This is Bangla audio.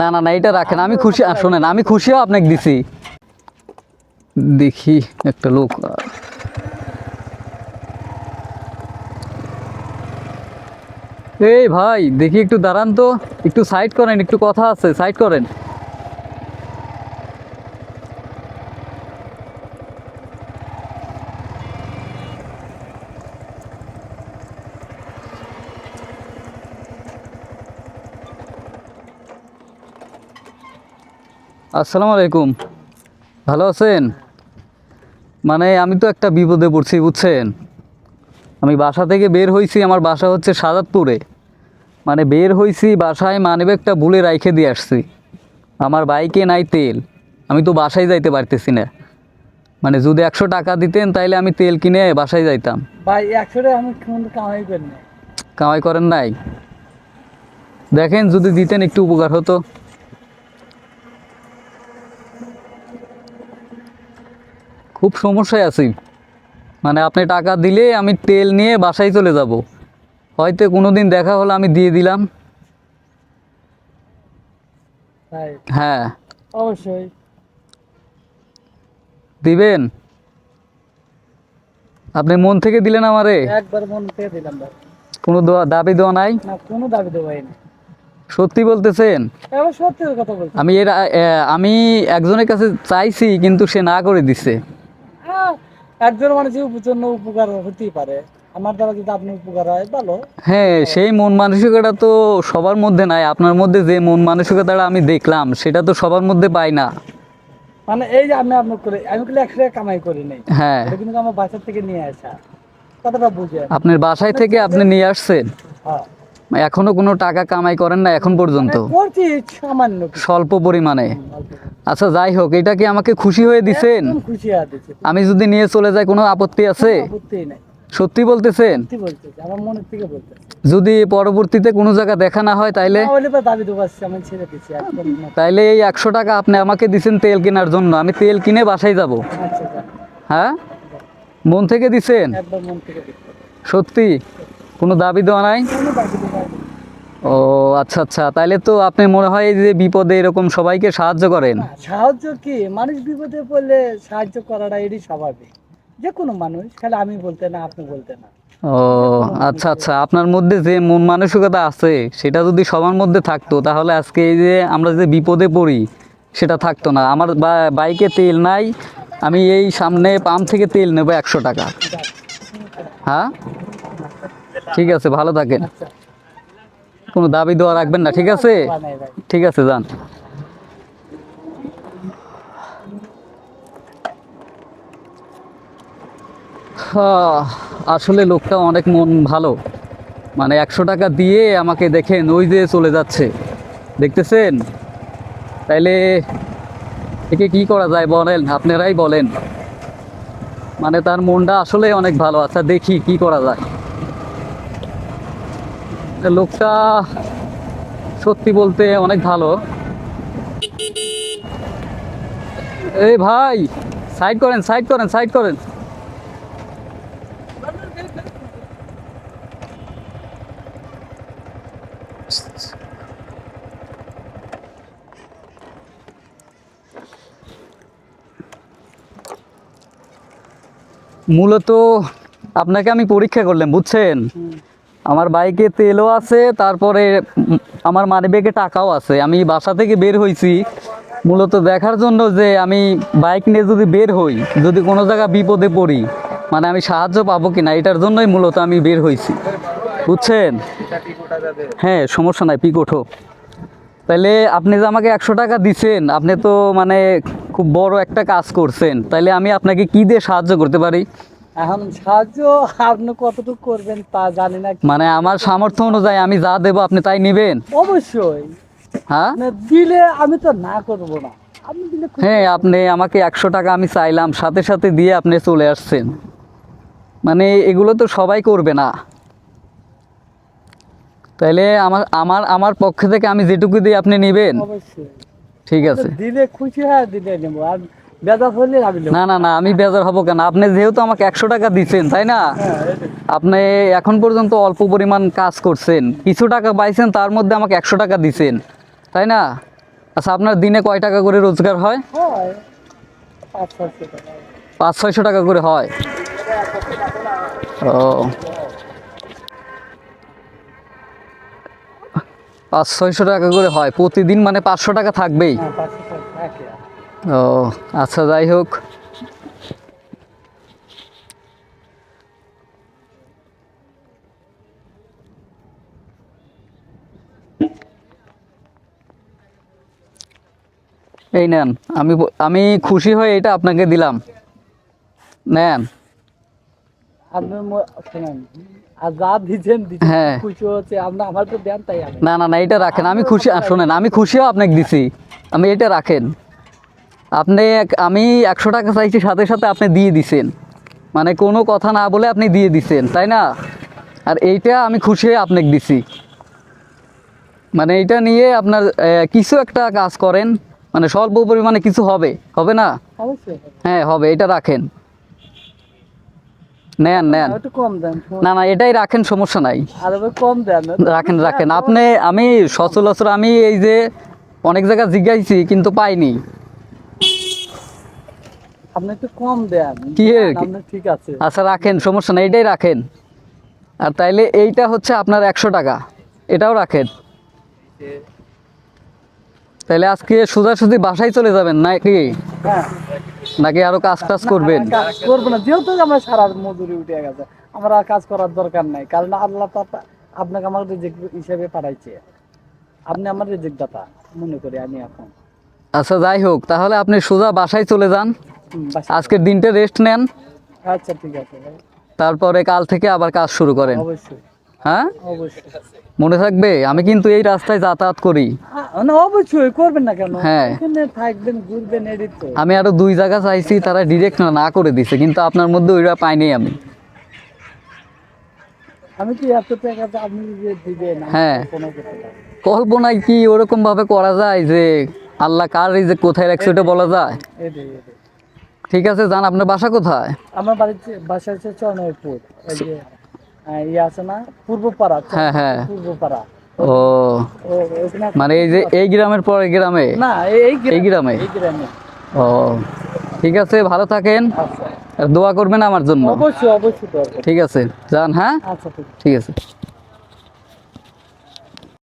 না না না এটা রাখেন আমি খুশি শোনেন আমি খুশিও আপনাকে দিছি। দেখি একটা লোক এই ভাই দেখি একটু দাঁড়ান তো একটু সাইড করেন একটু কথা আছে সাইড করেন। আসসালামু আলাইকুম। ভালো আছেন? মানে আমি তো একটা বিপদে পড়ছি বুঝছেন? আমি বাসা থেকে বের হয়েছি আমার বাসা হচ্ছে সাজাদপুরে। মানে বের হয়েছি বাসায় মানিব্যাগটা ভুলে রাইখে দিয়ে আসছি। আমার বাইকে নাই তেল। আমি তো বাসায় যাইতে পারতেছি না। মানে যদি একশো টাকা দিতেন তাইলে আমি তেল কিনে বাসায় যাইতাম। ভাই একশো টাকা আমি কামাই করি না কামাই করেন নাই? দেখেন যদি দিতেন একটু উপকার হতো। খুব সমস্যায় আছি। মানে আপনি টাকা দিলে আমি তেল নিয়ে বাসায় চলে যাব। হয়তো কোনো দিন দেখা হলে আমি দিয়ে দিলাম। হ্যাঁ। অবশ্যই। দিবেন? আপনি মন থেকে দিলেন আমারে? একবার মন থেকে দিলাম ভাই। কোনো দোয়া- দাবি দেওয়া নাই? না কোনো দাবি দেবো ভাই না সত্যি বলতেছেন? আমি এর আমি একজনের কাছে চাইছি কিন্তু সে না করে দিছে। একজন মানুষের জন্য উপকার হতেই পারে। আমার দ্বারা যদি আপনি উপকার হয় ভালো। হ্যাঁ সেই মন মানসিকতা তো সবার মধ্যে নাই। আপনার মধ্যে যে মন মানসিকতাটা আমি দেখলাম সেটা তো সবার মধ্যে পাই না। মানে এই যে আমি আপনার করে আমি কিন্তু টাকা কামাই করি নাই। হ্যাঁ। এটা কিন্তু আমার বাসার থেকে নিয়ে আসা। কথাটা বুঝেন। আপনার বাসায় থেকে আপনি নিয়ে আসছেন? হ্যাঁ। এখনও কোনো টাকা কামাই করেন না এখন পর্যন্ত। মানে। স্বল্প পরিমাণে। আচ্ছা যাই হোক এটা কি আমাকে খুশি হয়ে দিছেন? আমি যদি নিয়ে চলে যাই কোনো আপত্তি আছে? সত্যি বলতেছেন? যদি পরবর্তীতে কোনো জায়গা দেখা না হয় তাইলে। তাইলে এই একশো টাকা আপনি আমাকে দিছেন তেল কেনার জন্য আমি তেল কিনে বাসায় যাব। আচ্ছা হ্যাঁ? মন থেকে দিছেন? সত্যি? কোনো দাবি দেওয়া নাই। ও আচ্ছা আচ্ছা। তাইলে তো আপনি মনে হয় এই যে বিপদে এরকম সবাইকে সাহায্য করেন। সাহায্য কি? মানুষ বিপদে পড়লে সাহায্য করাটা এটি স্বাভাবিক। যে কোনো মানুষ খালি আমি বলতে না আপনি বলতে না। ও আচ্ছা আচ্ছা। আপনার মধ্যে যে মন মানসিকতা আছে সেটা যদি সবার মধ্যে থাকতো তাহলে আজকে এই যে আমরা যে বিপদে পড়ি সেটা থাকতো না। আমার বাইকে তেল নাই আমি এই সামনে পাম্প থেকে তেল নেব একশো টাকা। হ্যাঁ? ঠিক আছে, ভালো থাকেন। কোনো দাবি দেওয়া রাখবেন না, ঠিক আছে? ঠিক আছে, যান। আসলে লোকটা অনেক মন ভালো। মানে একশো টাকা দিয়ে আমাকে দেখেন, ওই যে চলে যাচ্ছে। দেখতেছেন? তাইলে একে কি করা যায় বলেন? আপনারাই বলেন। মানে তার মনটা আসলে অনেক ভালো আচ্ছা দেখি কি করা যায়। লোকটা সত্যি বলতে অনেক ভালো। এই ভাই সাইড করেন সাইড করেন সাইড করেন। মূলত আপনাকে আমি পরীক্ষা করলাম, বুঝছেন। আমার বাইকে তেলও আছে, তারপরে আমার মানিব্যাগে টাকাও আছে। আমি বাসা থেকে বের হয়েছি মূলত দেখার জন্য যে আমি বাইক নিয়ে যদি বের হই, যদি কোনো জায়গা বিপদে পড়ি মানে আমি সাহায্য পাবো কিনা, এটার জন্যই মূলত আমি বের হয়েছি বুঝছেন? হ্যাঁ সমস্যা নাই, পিক ওঠো। তাহলে আপনি যে আমাকে একশো টাকা দিচ্ছেন আপনি তো মানে খুব বড় একটা কাজ করছেন তাহলে আমি আপনাকে কি দিয়ে সাহায্য করতে পারি? এখন সাহায্য আপনি কতটুকু করবেন তা জানি না। মানে আমার সামর্থ্য অনুযায়ী আমি যা দেবো আপনি তাই নেবেন? অবশ্যই। হ্যাঁ? দিলে আমি তো না করব না। আপনি হ্যাঁ আপনি আমাকে একশো টাকা আমি চাইলাম সাথে সাথে দিয়ে আপনি চলে আসছেন। মানে এগুলো তো সবাই করবে না। তাইলে আমার আমার আমার পক্ষ থেকে আমি যেটুকু দিই আপনি নেবেন? ঠিক আছে। দিলে খুশি হয় দিলে নেব। আর না না না আমি বেজার হব কেন? আপনি যেহেতু আমাকে একশো টাকা দিচ্ছেন তাই না? হ্যাঁ, আপনি এখন পর্যন্ত অল্প পরিমাণ কাজ করছেন। কিছু টাকা পাইছেন তার মধ্যে আমাকে একশো টাকা দিছেন তাই না? আচ্ছা আপনার দিনে কয় টাকা করে রোজগার হয়? হয় পাঁচ ছয়শো টাকা। পাঁচ ছয়শো টাকা করে হয়। ও। পাঁচ ছয়শো টাকা করে হয়। প্রতিদিন মানে পাঁচশো টাকা থাকবেই। ও আচ্ছা যাই হোক। এই নেন আমি আমি খুশি হয়ে এটা আপনাকে দিলাম। নেন। আপনি ম- আর যা দিচ্ছেন দিচ্ছেন হ্যাঁ। খুশি হচ্ছে আমরা আমার তো দেন তাই না না না এটা রাখেন আমি খুশি শোনেন আমি খুশিও আপনাকে দিছি। আমি এটা রাখেন। আপনি আমি একশো টাকা চাইছি সাথে সাথে আপনি দিয়ে দিছেন। মানে কোনো কথা না বলে আপনি দিয়ে দিছেন তাই না? আর এইটা আমি খুশি হয়ে আপনাকে দিছি। মানে এইটা নিয়ে আপনার কিছু একটা কাজ করেন মানে স্বল্প পরিমাণে কিছু হবে হবে না? হ্যাঁ হবে এটা রাখেন। নেন নেন। কম না না এটাই রাখেন সমস্যা নাই। কম দেন। রাখেন রাখেন। আপনি আমি সচরাচর আমি এই যে অনেক জায়গা জিজ্ঞাসি কিন্তু পাইনি। আপনি একটু কম দেন। কি? ঠিক আছে। আচ্ছা রাখেন সমস্যা নেই এটাই রাখেন। আর তাইলে এইটা হচ্ছে আপনার একশো টাকা এটাও রাখেন। তাহলে আজকে সোজাসুজি বাসায় চলে যাবেন নাকি? হ্যাঁ। নাকি আরও কাজ টাজ করবেন? কাজ করব না যেহেতু আমরা সারা মজুরি উঠে গেছে আমরা আর কাজ করার দরকার নাই কারণ আল্লাহ আপনাকে আমার রিজিক হিসেবে পাঠাইছে। আপনি আমার রিজিক দাতা মনে করি আমি এখন। আচ্ছা যাই হোক তাহলে আপনি সোজা বাসায় চলে যান। আজকের দিনটা রেস্ট নেন। আচ্ছা ঠিক আছে তারপরে কাল থেকে আবার কাজ শুরু করেন। অবশ্যই। হ্যাঁ? অবশ্যই। মনে থাকবে? আমি কিন্তু এই রাস্তায় যাতায়াত করি। অবশ্যই করবেন না কেন? হ্যাঁ। এখানে থাকবেন ঘুরবেন আমি আরও দুই জায়গা চাইছি তারা ডিরেক্ট না করে দিছে কিন্তু আপনার মধ্যে ওইটা পাইনি আমি। আমি কি এত টাকা আপনি দিবেন হ্যাঁ। কল্পনায় কি ওরকম ভাবে করা যায় যে আল্লাহ কার যে কোথায় রাখছে ওটা বলা যায়? ঠিক আছে জান আপনার বাসা কোথায়? আমার বাড়িতে বাসা হচ্ছে চনয়পুর এই ইয়ে আছে না পূর্বপাড়া হ্যাঁ হ্যাঁ। পূর্বপাড়া। ও। মানে এই যে এই গ্রামের পরে গ্রামে? না এই- এই গ্রামে এই গ্রামে? ও ঠিক আছে ভালো থাকেন। আচ্ছা। আর দোয়া করবেন আমার জন্য। অবশ্যই অবশ্যই ঠিক আছে যান হ্যাঁ? আচ্ছা ঠিক আছে।